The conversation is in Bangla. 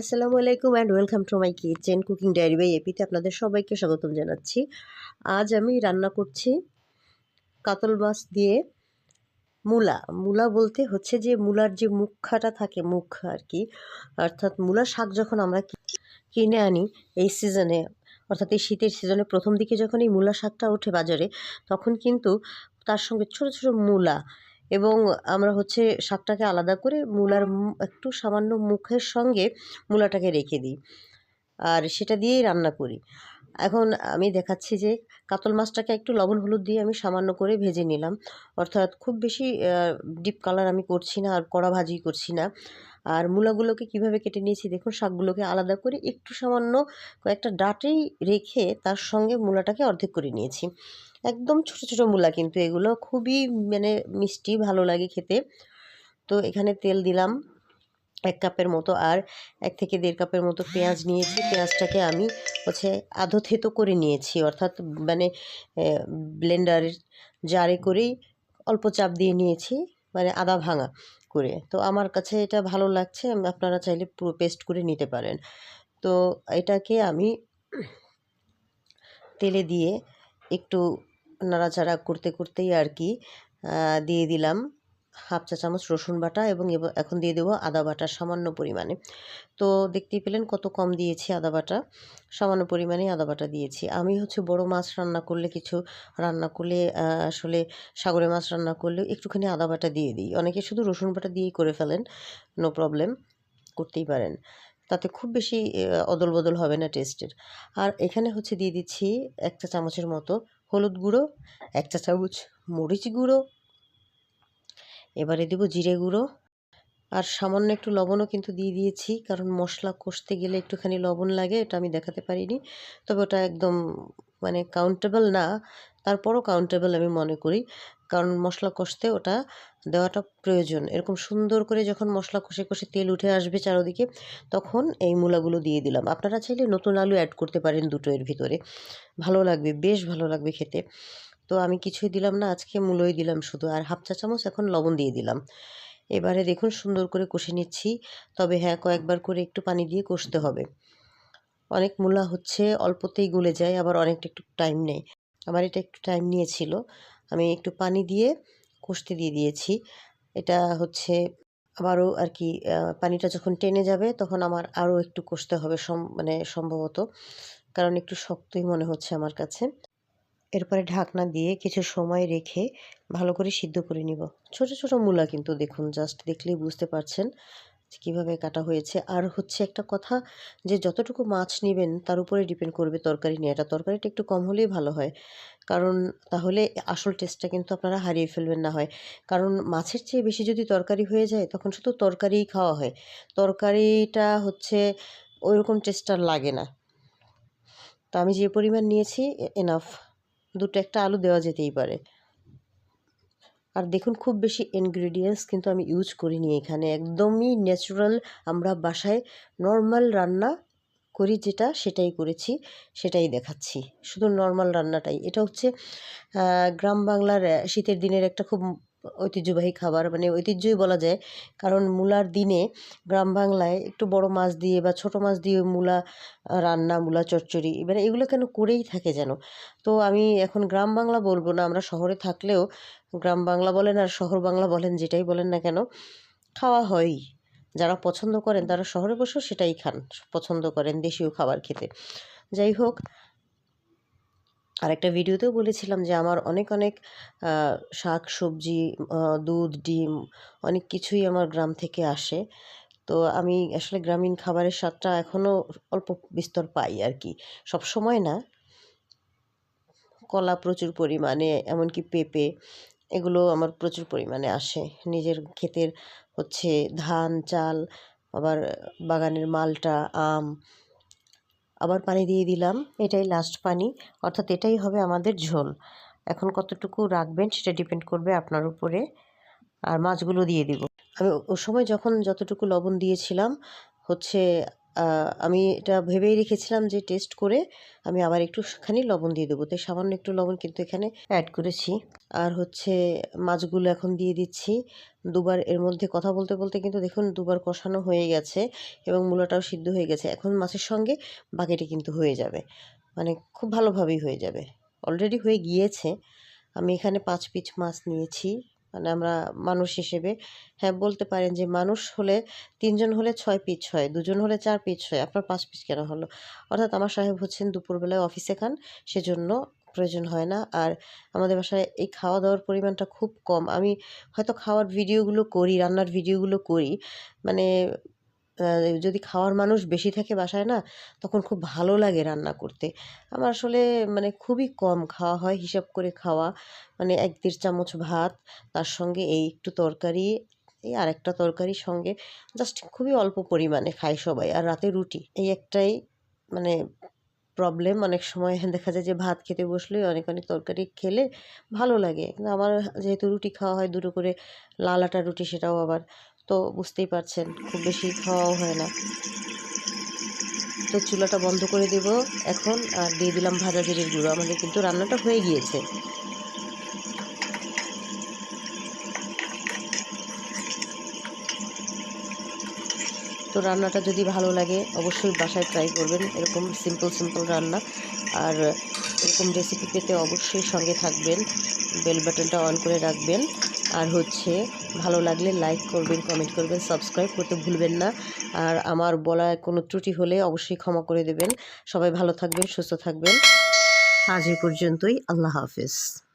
আসসালামু আলাইকুম and welcome to my kitchen cooking diary by এপিতে আপনাদের সবাইকে স্বাগতম জানাচ্ছি। আজ আমি রান্না করছি কাতল মাছ দিয়ে মূলা। মূলা বলতে হচ্ছে যে মূলার যে মুখাটা থাকে, মুখ আর কি অর্থাৎ মূলা শাক যখন আমরা কিনে আনি এই সিজনে অর্থাৎ এই শীতের সিজনে প্রথম দিকে যখন এই মূলা শাকটা ওঠে বাজারে, তখন কিন্তু তার সঙ্গে ছোট ছোট মূলা এবং আমরা হচ্ছে শাকটাকে আলাদা করে মূলার একটু সামান্য মুখের সঙ্গে মূলাটাকে রেখে দিই। আর সেটা দিয়েই রান্না করি। এখন আমি দেখাচ্ছি যে কাতল মাছটাকে একটু লবণ হলুদ দিয়ে আমি সামান্য করে ভেজে নিলাম। অর্থাৎ খুব বেশি ডিপ কালার আমি করছি না আর কড়া ভাজি করছি না। আর মূলাগুলোকে কীভাবে কেটে নিয়েছি দেখুন, শাকগুলোকে আলাদা করে একটু সামান্য কয়েকটা ডাটেই রেখে তার সঙ্গে মূলাটাকে অর্ধেক করে নিয়েছি। একদম ছোট ছোট মূলা কিন্তু এগুলো খুবই মানে মিষ্টি, ভালো লাগে খেতে। তো এখানে তেল দিলাম। এক কাপের মতো আর এক থেকে দেড় কাপের মতো পেঁয়াজ নিয়েছি। পেঁয়াজটাকে আমি হচ্ছে আধো করে নিয়েছি, অর্থাৎ মানে ব্লেন্ডারের জারে করেই অল্প চাপ দিয়ে নিয়েছি মানে আদা ভাঙা করে। তো আমার কাছে এটা ভালো লাগছে আপনারা চাইলে পুরো পেস্ট করে নিতে পারেন। তো এটাকে আমি তেলে দিয়ে একটু নাড়াচাড়া করতে, করতেই আর কি দিয়ে দিলাম। হাফ চা চামচ রসুন বাটা এবং এখন দিয়ে দেবো আদা বাটা সামান্য পরিমাণে। তো দেখতেই পেলেন কত কম দিয়েছি আদা বাটা। সামান্য পরিমাণে আদা বাটা দিয়েছি। আমি হচ্ছে বড় মাছ রান্না করলে কিছু রান্না করলে আসলে সাগরে মাছ রান্না করলে একটুখানি আদা বাটা দিয়ে দিই। অনেকে শুধু রসুন বাটা দিয়েই করে ফেলেন নো প্রবলেম করতেই পারেন। তাতে খুব বেশি অদল বদল হবে না টেস্টের আর এখানে হচ্ছে দিয়ে দিচ্ছি এক চা চামচের মতো হলুদ গুঁড়ো, এক চা চামচ মরিচ গুঁড়ো এবারে দেবো জিরে গুঁড়ো। আর সামান্য একটু লবণও কিন্তু দিয়ে দিয়েছি, কারণ মশলা কষতে গেলে একটুখানি লবণ লাগে, এটা আমি দেখাতে পারিনি। তবে ওটা একদম মানে কাউন্টেবল না, তারপরও কাউন্টেবল আমি মনে করি, কারণ মশলা কষতে ওটা দেওয়াটা প্রয়োজন। এরকম সুন্দর করে যখন মশলা কষে কষে তেল উঠে আসবে চারোদিকে, তখন এই মূলাগুলো দিয়ে দিলাম। আপনারা চাইলে নতুন আলু অ্যাড করতে পারেন দুটো এর ভিতরে। ভালো লাগবে, বেশ ভালো লাগবে খেতে। তো আমি কিছুই দিলাম না, আজকে মূলই দিলাম শুধু। আর হাফ চা চামচ এখন লবণ দিয়ে দিলাম। এবারে দেখুন সুন্দর করে কষে নিচ্ছি, তবে হ্যাঁ কয়েকবার করে একটু পানি দিয়ে কষতে হবে। অনেক মূলা হচ্ছে, অল্পতেই গলে যায়, আবার অনেকটা একটু টাইম নেয় আমার এটা একটু টাইম নিয়েছিল। আমি একটু পানি দিয়ে কষতে দিয়ে দিয়েছি। এটা হচ্ছে আবারও আর কি পানিটা যখন টেনে যাবে তখন আমার আরও একটু কষতে হবে মানে সম্ভবত। কারণ একটু শক্তই মনে হচ্ছে আমার কাছে। এরপরে ঢাকনা দিয়ে কিছু সময় রেখে ভালো করে সিদ্ধ করে নিব। ছোট ছোট মূলা কিন্তু দেখুন জাস্ট দেখলেই বুঝতে পারছেন কীভাবে কাটা হয়েছে। আর হচ্ছে একটা কথা যে যতটুকু মাছ নেবেন তার উপরে ডিপেন্ড করবে তরকারি নিয়ে। এটা তরকারিটা একটু কম হলেই ভালো হয়। কারণ তাহলে আসল টেস্টটা কিন্তু আপনারা হারিয়ে ফেলবেন না হয়। কারণ মাছের চেয়ে বেশি যদি তরকারি হয়ে যায় তখন শুধু তরকারিই খাওয়া হয়। তরকারিটা হচ্ছে ওইরকম টেস্ট আর লাগে না। তো আমি যে পরিমাণ নিয়েছি এনাফ দুটো একটা আলু দেওয়া যেতেই পারে। আর দেখুন খুব বেশি ইনগ্রিডিয়েন্টস কিন্তু আমি ইউজ করিনি এখানে। একদমই ন্যাচুরাল আমরা বাসায় নর্মাল রান্না করি যেটা, সেটাই করেছি, সেটাই দেখাচ্ছি। শুধু নর্মাল রান্নাটাই। এটা হচ্ছে গ্রাম বাংলার শীতের দিনের একটা খুব ঐতিহ্যবাহী খাবার মানে ঐতিহ্যই বলা যায়। কারণ মূলার দিনে গ্রাম বাংলায় একটু বড় মাছ দিয়ে বা ছোট মাছ দিয়ে মূলা রান্না, মূলা, চচ্চড়ি মানে এগুলো কেন করেই থাকে যেন? তো আমি এখন গ্রাম বাংলা বলব না, আমরা শহরে থাকলেও গ্রাম বাংলা বলেন আর শহর বাংলা বলেন, যেটাই বলেন না কেন, খাওয়া হয়ই। যারা পছন্দ করেন তারা শহরে বসেও সেটাই খান, পছন্দ করেন দেশীয় খাবার খেতে। যাই হোক আরেকটা ভিডিওতেও বলেছিলাম যে আমার অনেক অনেক শাক, সবজি দুধ, ডিম অনেক কিছুই আমার গ্রাম থেকে আসে। তো আমি আসলে গ্রামীণ খাবারের স্বাদটা এখনও অল্প বিস্তর পাই আর কি সব সময় না। কলা প্রচুর পরিমাণে, এমনকি পেঁপে, এগুলো আমার প্রচুর পরিমাণে আসে। নিজের ক্ষেতের হচ্ছে ধান, চাল, আবার বাগানের মালটা, আম আবার পানি দিয়ে দিলাম। এটাই লাস্ট পানি। অর্থাৎ এটাই হবে আমাদের ঝোল। এখন কতটুকু রাখবেন সেটা ডিপেন্ড করবে আপনার উপরে। আর মাছগুলো দিয়ে দিব। আমি ও সময় যখন যতটুকু লবণ দিয়েছিলাম, হচ্ছে আমি এটা ভেবেই রেখেছিলাম যে টেস্ট করে আমি আবার একটুখানি লবণ দিয়ে দেবো। তাই সামান্য একটু লবণ কিন্তু এখানে অ্যাড করেছি। আর হচ্ছে মাছগুলো এখন দিয়ে দিচ্ছি। দুবার এর মধ্যে কথা বলতে বলতে কিন্তু দেখুন দুবার কষানো হয়ে গেছে এবং মূলাটাও সিদ্ধ হয়ে গেছে। এখন মাছের সঙ্গে বাকেটে কিন্তু হয়ে যাবে। মানে খুব ভালোভাবেই হয়ে যাবে। অলরেডি হয়ে গিয়েছে। আমি এখানে পাঁচ পিস মাছ নিয়েছি। মানে আমরা মানুষ হিসেবে হ্যাঁ বলতে পারেন যে মানুষ হলে তিনজন হলে ছয় পিচ হয়, দুজন হলে চার পিচ হয়, আপনার পাঁচ পিচ কেন হলো? অর্থাৎ আমার সাহেব হচ্ছেন দুপুরবেলায় অফিসে খান, সেজন্য প্রয়োজন হয় না। আর আমাদের বাসায় এই খাওয়া দাওয়ার পরিমাণটা খুব কম। আমি হয়তো খাওয়ার ভিডিওগুলো করি, রান্নার ভিডিওগুলো করি মানে যদি খাওয়ার মানুষ বেশি থাকে বাসায় না, তখন খুব ভালো লাগে রান্না করতে। আমার আসলে মানে খুবই কম খাওয়া হয়, হিসাব করে খাওয়া। মানে এক দেড় চামচ ভাত, তার সঙ্গে এই একটু তরকারি, এই আর একটা তরকারির সঙ্গে জাস্ট খুবই অল্প পরিমাণে খাই সবাই, আর রাতে রুটি। এই একটাই মানে প্রবলেম অনেক সময় দেখা যায় যে ভাত খেতে বসলে অনেক অনেক তরকারি খেলে ভালো লাগে। কিন্তু আমার যেহেতু রুটি খাওয়া হয়, দুটো করে লাল আটার রুটি সেটাও আবার তো বুঝতেই পারছেন, খুব বেশি খাওয়াও হয় না। তো চুলাটা বন্ধ করে দেব এখন, আর দিয়ে দিলাম ভাজা জিরের গুঁড়ো। আমাদের কিন্তু রান্নাটা হয়ে গিয়েছে। তো রান্নাটা যদি ভালো লাগে, অবশ্যই বাসায় ট্রাই করবেন। এরকম সিম্পল সিম্পল রান্না। আর এরকম রেসিপি পেতে অবশ্যই সঙ্গে থাকবেন। বেল বাটনটা অন করে রাখবেন। আর হচ্ছে ভালো লাগলে লাইক করবেন কমেন্ট করবেন সাবস্ক্রাইব করতে ভুলবেন না। আর আমার বলা কোনো ত্রুটি হলে অবশ্যই ক্ষমা করে দেবেন। সবাই ভালো থাকবেন, সুস্থ থাকবেন। আজ এই পর্যন্তই, আল্লাহ হাফিজ।